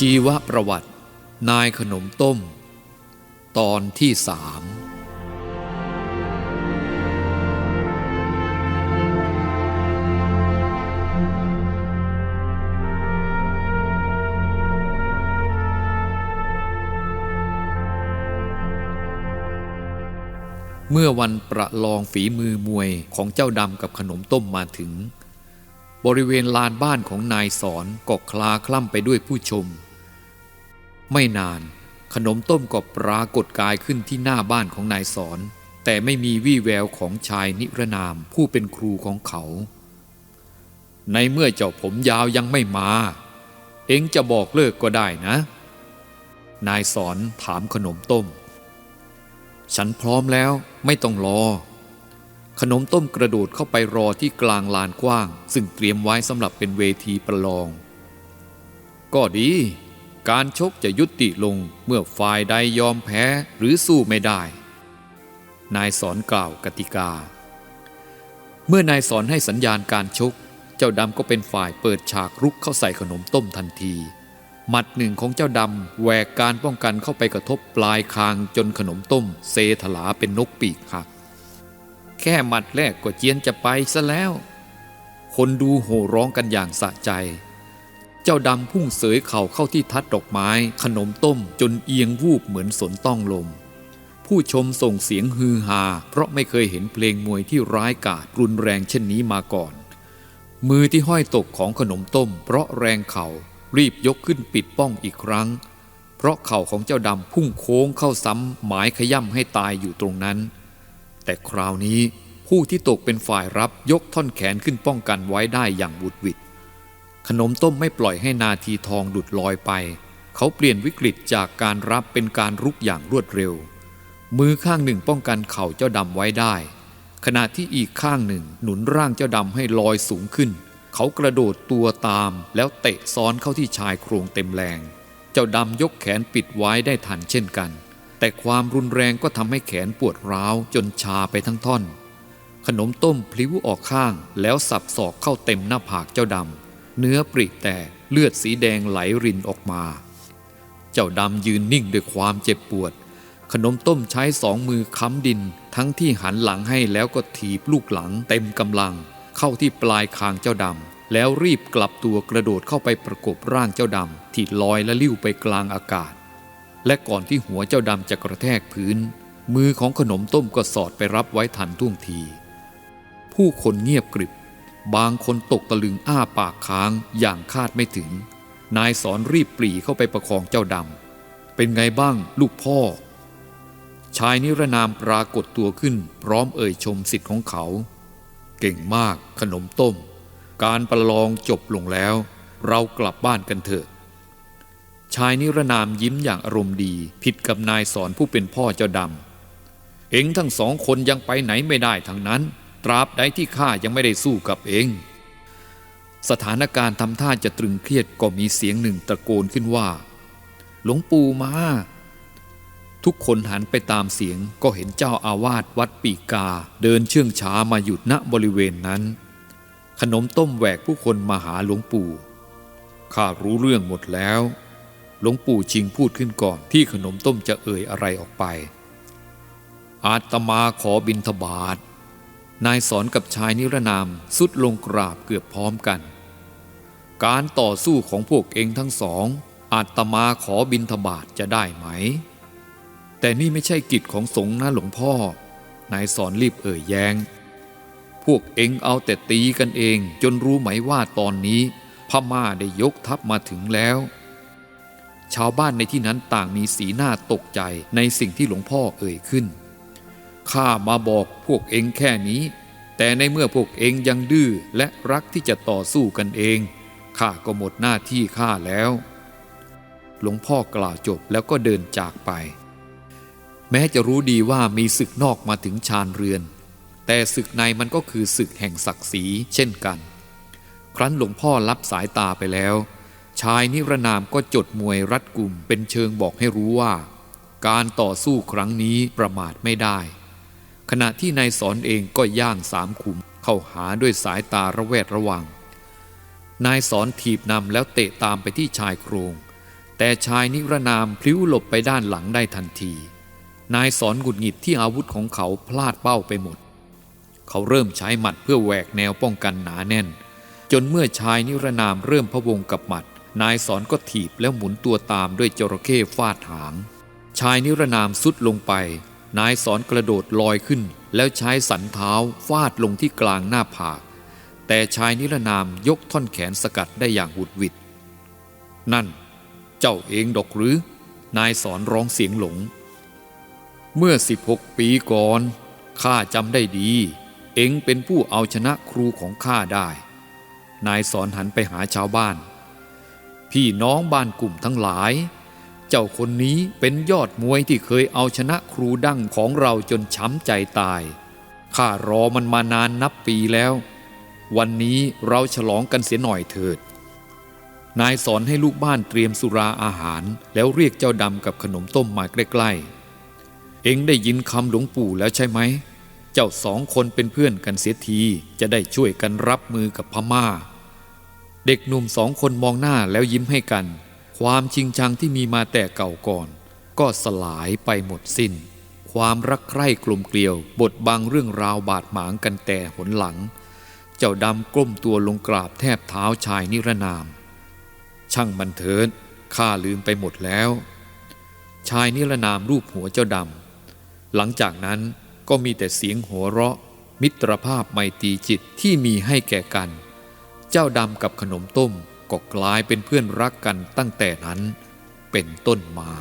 ชีวประวัติ นายขนมต้ม ตอนที่สามเมื่อวันประลองฝีมือมวยของเจ้าดำกับขนมต้มมาถึง บริเวณลานบ้านของนายสอนก็คลาคล่ำไปด้วยผู้ชม ไม่นานขนมต้มก็ปรากฏกายขึ้นที่หน้าบ้านของนายสอน แต่ไม่มีวี่แววของชายนิรนามผู้เป็นครูของเขา ในเมื่อเจ้าผมยาวยังไม่มา เอ็งจะบอกเลิกก็ได้นะ นายสอนถามขนมต้ม ฉันพร้อมแล้วไม่ต้องรอ ขนมต้มกระโดดเข้าไปรอที่กลางลานกว้าง ซึ่งเตรียมไว้สำหรับเป็นเวทีประลอง ก็ดี การชกจะยุติลงเมื่อฝ่ายใดยอมแพ้หรือสู้ไม่ได้ นายสอนกล่าวกติกา เมื่อนายสอนให้สัญญาณการชก เจ้าดำก็เป็นฝ่ายเปิดฉากรุกเข้าใส่ขนมต้มทันทีหมัดหนึ่งของเจ้าดำแหวกการป้องกันเข้าไปกระทบปลายคางจนขนมต้ม เซถลาเป็นนกปีกหัก แค่หมัดแรกก็เจียนจะไปซะแล้ว คนดูโห่ร้องกันอย่างสะใจ เจ้าดำพุ่งเสยเข่าเข้าที่ทัดดอกไม้ ขนมต้มจนเอียงวูบเหมือนสนต้องลม ผู้ชมส่งเสียงฮือฮา เพราะไม่เคยเห็นเพลงมวยที่ร้ายกาจรุนแรงเช่นนี้มาก่อน มือที่ห้อยตกของขนมต้ม เพราะแรงเข่ารีบยกขึ้นปิดป้องอีกครั้ง เพราะเข่าของเจ้าดำพุ่งโค้งเข้าซ้ำหมายขย่ำให้ตายอยู่ตรงนั้น แต่คราวนี้ผู้ที่ตกเป็นฝ่ายรับยกท่อนแขนขึ้นป้องกันไว้ได้อย่างบุดวิด ขนมต้มไม่ปล่อยให้นาทีทองดุดลอยไป เขาเปลี่ยนวิกฤตจากการรับเป็นการรุกอย่างรวดเร็ว มือข้างหนึ่งป้องกันเข่าเจ้าดำไว้ได้ ขณะที่อีกข้างหนึ่งหนุนร่างเจ้าดำให้ลอยสูงขึ้น เขากระโดดตัวตามแล้วเตะซ้อนเข้าที่ชายโครงเต็มแรง เจ้าดำยกแขนปิดไว้ได้ทันเช่นกัน แต่ความรุนแรงก็ทำให้แขนปวดร้าวจนชาไปทั้งท่อน ขนมต้มพลิ้วออกข้างแล้วสับศอกเข้าเต็มหน้าผากเจ้าดำ เนื้อปริแตกเลือดสีแดงไหลรินออกมา เจ้าดำยืนนิ่งด้วยความเจ็บปวด ขนมต้มใช้สองมือค้ำดิน ทั้งที่หันหลังให้แล้วก็ถีบลูกหลังเต็มกำลัง เข้าที่ปลายคางเจ้าดำแล้วรีบกลับตัวกระโดดเข้าไปประกบร่างเจ้าดำที่ลอยและลิ้วไปกลางอากาศ และก่อนที่หัวเจ้าดำจะกระแทกพื้น มือของขนมต้มก็สอดไปรับไว้ทันท่วงที ผู้คนเงียบกริบ บางคนตกตะลึงอ้าปากค้างอย่างคาดไม่ถึง นายสอนรีบปรีเข้าไปประคองเจ้าดำ เป็นไงบ้างลูกพ่อ ชายนิรนามปรากฏตัวขึ้น พร้อมเอ่ยชมสิทธิ์ของเขา เก่งมากขนมต้ม การประลองจบลงแล้ว เรากลับบ้านกันเถอะ ชายนิรนามยิ้มอย่างอารมณ์ดี ผิดกับนายสอนผู้เป็นพ่อเจ้าดำเอ็งทั้งสองคนยังไปไหนไม่ได้ทั้งนั้น ตราบใดที่ข้ายังไม่ได้สู้กับเอง สถานการณ์ทำท่าจะตรึงเครียดก็มีเสียงหนึ่งตะโกนขึ้นว่า หลวงปู่มา ทุกคนหันไปตามเสียงก็เห็นเจ้าอาวาสวัดปีกา เดินเชื่องช้ามาหยุดณบริเวณนั้น ขนมต้มแหวกผู้คนมาหาหลวงปู่ข้ารู้เรื่องหมดแล้ว หลวงปู่ชิงพูดขึ้นก่อนที่ขนมต้มจะเอ่ยอะไรออกไป อาตมาขอบินทบาท นายสอนกับชายนิรนามสุดลงกราบเกือบพร้อมกัน การต่อสู้ของพวกเองทั้งสองอาตมาขอบินทบาทจะได้ไหม แต่นี่ไม่ใช่กิจของสงฆ์นะหลวงพ่อ นายสอนรีบเอ่ยแยง้ง พวกเองเอาแต่ตีกันเองจนรู้ไหมว่าตอนนี้ พม่าได้ยกทัพมาถึงแล้ว ชาวบ้านในที่นั้นต่างมีสีหน้าตกใจในสิ่งที่หลวงพ่อเอ่ยขึ้น ข้ามาบอกพวกเองแค่นี้ แต่ในเมื่อพวกเองยังดื้อและรักที่จะต่อสู้กันเอง ข้าก็หมดหน้าที่ข้าแล้ว หลวงพ่อกล่าวจบแล้วก็เดินจากไป แม้จะรู้ดีว่ามีศึกนอกมาถึงชานเรือน แต่ศึกในมันก็คือศึกแห่งศักดิ์ศรีเช่นกัน ครั้นหลวงพ่อรับสายตาไปแล้ว ชายนิรนามก็จดมวยรัดกลุ่มเป็นเชิงบอกให้รู้ว่าการต่อสู้ครั้งนี้ประมาทไม่ได้ ขณะที่นายสอนเองก็ย่างสามขุมเข้าหาด้วยสายตาระแวดระวัง นายสอนถีบนำแล้วเตะตามไปที่ชายโครง แต่ชายนิรนามพลิ้วหลบไปด้านหลังได้ทันที นายสอนหงุดหงิดที่อาวุธของเขาพลาดเป้าไปหมด เขาเริ่มใช้หมัดเพื่อแหวกแนวป้องกันหนาแน่น จนเมื่อชายนิรนามเริ่มพะวงกับหมัด นายสอนก็ถีบแล้วหมุนตัวตามด้วยจระเข้ฟาดหาง ชายนิรนามสุดลงไป นายสอนกระโดดลอยขึ้น แล้วใช้สันเท้าฟาดลงที่กลางหน้าผากแต่ชายนิรนามยกท่อนแขนสกัดได้อย่างหุดหวิด นั่น เจ้าเองดอกหรือ นายสอนร้องเสียงหลง เมื่อ 16 ปีก่อนข้าจำได้ดี เองเป็นผู้เอาชนะครูของข้าได้ นายสอนหันไปหาชาวบ้าน พี่น้องบ้านกลุ่มทั้งหลาย เจ้าคนนี้เป็นยอดมวยที่เคยเอาชนะครูดั้งของเราจนช้ำใจตาย ข้ารอมันมานานนับปีแล้ว วันนี้เราฉลองกันเสียหน่อยเถิด นายสอนให้ลูกบ้านเตรียมสุราอาหาร แล้วเรียกเจ้าดำกับขนมต้มมาใกล้ๆ เอ็งได้ยินคำหลวงปู่แล้วใช่ไหม เจ้าสองคนเป็นเพื่อนกันเสียทีจะได้ช่วยกันรับมือกับพม่า เด็กหนุ่มสองคนมองหน้าแล้วยิ้มให้กัน ความชิงชังที่มีมาแต่เก่าก่อน ก็สลายไปหมดสิน้น ความรักใคร่กลมเกลียว บทบังเรื่องราวบาดหมางกันแต่หนหลัง เจ้าดำก้มตัวลงกราบแทบเท้าชายนิรนาม ช่างบันเทินข้าลืมไปหมดแล้ว ชายนิรนามรูปหัวเจ้าดำหลังจากนั้นก็มีแต่เสียงหัวเราะ มิตรภาพไมตรีจิตที่มีให้แก่กัน เจ้าดำกับขนมต้ม ก็กลายเป็นเพื่อนรักกันตั้งแต่นั้นเป็นต้นมา